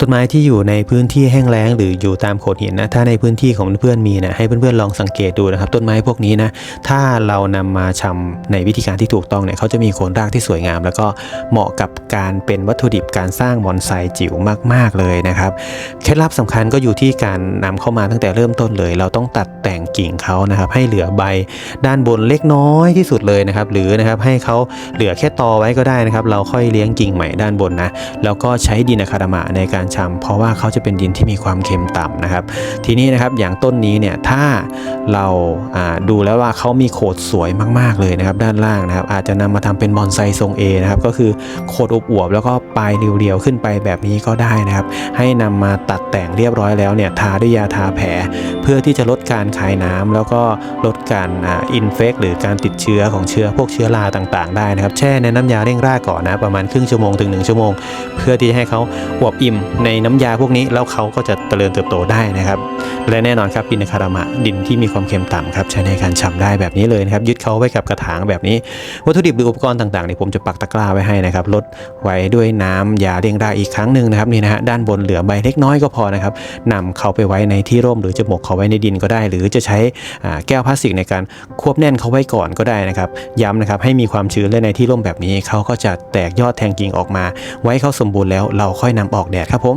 ต้นไม้ที่อยู่ในพื้นที่แห้งแล้งหรืออยู่ตามโขดหินนะถ้าในพื้นที่ของเพื่อนๆมีนะให้เพื่อนๆลองสังเกตดูนะครับ ต้นไม้พวกนี้นะถ้าเรานำมาชำในวิธีการที่ถูกต้องเนี่ยเขาจะมีโคนรากที่สวยงาม แล้วก็เหมาะกับการเป็นวัตถุดิบการสร้างบอนไซจิ๋วมากๆเลยนะครับเคล็ดลับสำคัญก็อยู่ที่การนำเข้ามาตั้งแต่เริ่มต้นเลย เราต้องตัดแต่งกิ่งเขานะครับ ให้เหลือใบด้านบนเล็กน้อยที่สุดเลยนะครับ หรือนะครับให้เขาเหลือแค่ตอไว้ก็ได้นะครับ เราค่อยเลี้ยงกิ่งใหม่ด้านบนนะแล้วก็ใช้ดินอะคาดามะในการชำเพราะว่าเขาจะเป็นดินที่มีความเค็มต่ำนะครับ ทีนี้นะครับอย่างต้นนี้เนี่ยถ้า เราดูแล้วว่าเขามีโขดสวยมาก ๆ เลยนะครับ ด้านล่างนะครับ อาจจะนำมาทำเป็นบอนไซทรง A นะครับ ก็คือโขดอวบๆแล้วก็ปลายเรียวๆขึ้นไปแบบนี้ก็ได้นะครับ ให้นำมาตัดแต่งเรียบร้อยแล้วเนี่ยทาด้วยยาทาแผล เพื่อที่จะลดการคายน้ำแล้วก็ลดการอินเฟกหรือการติดเชื้อของเชื้อพวกเชื้อราต่างๆ ได้นะครับ แช่ในน้ำยาเร่งรากก่อนนะประมาณครึ่งชั่วโมงถึง 1 ชั่วโมง เพื่อที่ให้เขาอวบอิ่มในน้ำยาพวกนี้แล้วเขาก็จะเจริญเติบโตได้นะครับ และแน่นอนครับดินคารามะดินที่มีความเค็มต่ำครับใช้ในการชำได้แบบนี้เลยนะครับยึดเขาไว้กับกระถางแบบนี้ วัตถุดิบหรืออุปกรณ์ต่างๆเนี่ยผมจะปักตะกร้าไว้ให้นะครับลดไว้ด้วยน้ำยาเร่งรากอีกครั้งหนึ่งนะครับนี่นะฮะด้านบนเหลือใบเล็กน้อยก็พอนะครับนำเขาไปไว้ในที่ร่มหรือจะหมกเขาไว้ในดินก็ได้ หรือจะใช้แก้วพลาสติกในการควบแน่นเขาไว้ก่อนก็ได้นะครับย้ำนะครับให้มีความชื้นและในที่ร่มแบบนี้เขาก็จะแตกยอดแทงกิ่งออกมา ไว้เขาสมบูรณ์แล้วเราค่อยนำออกแดดครับผม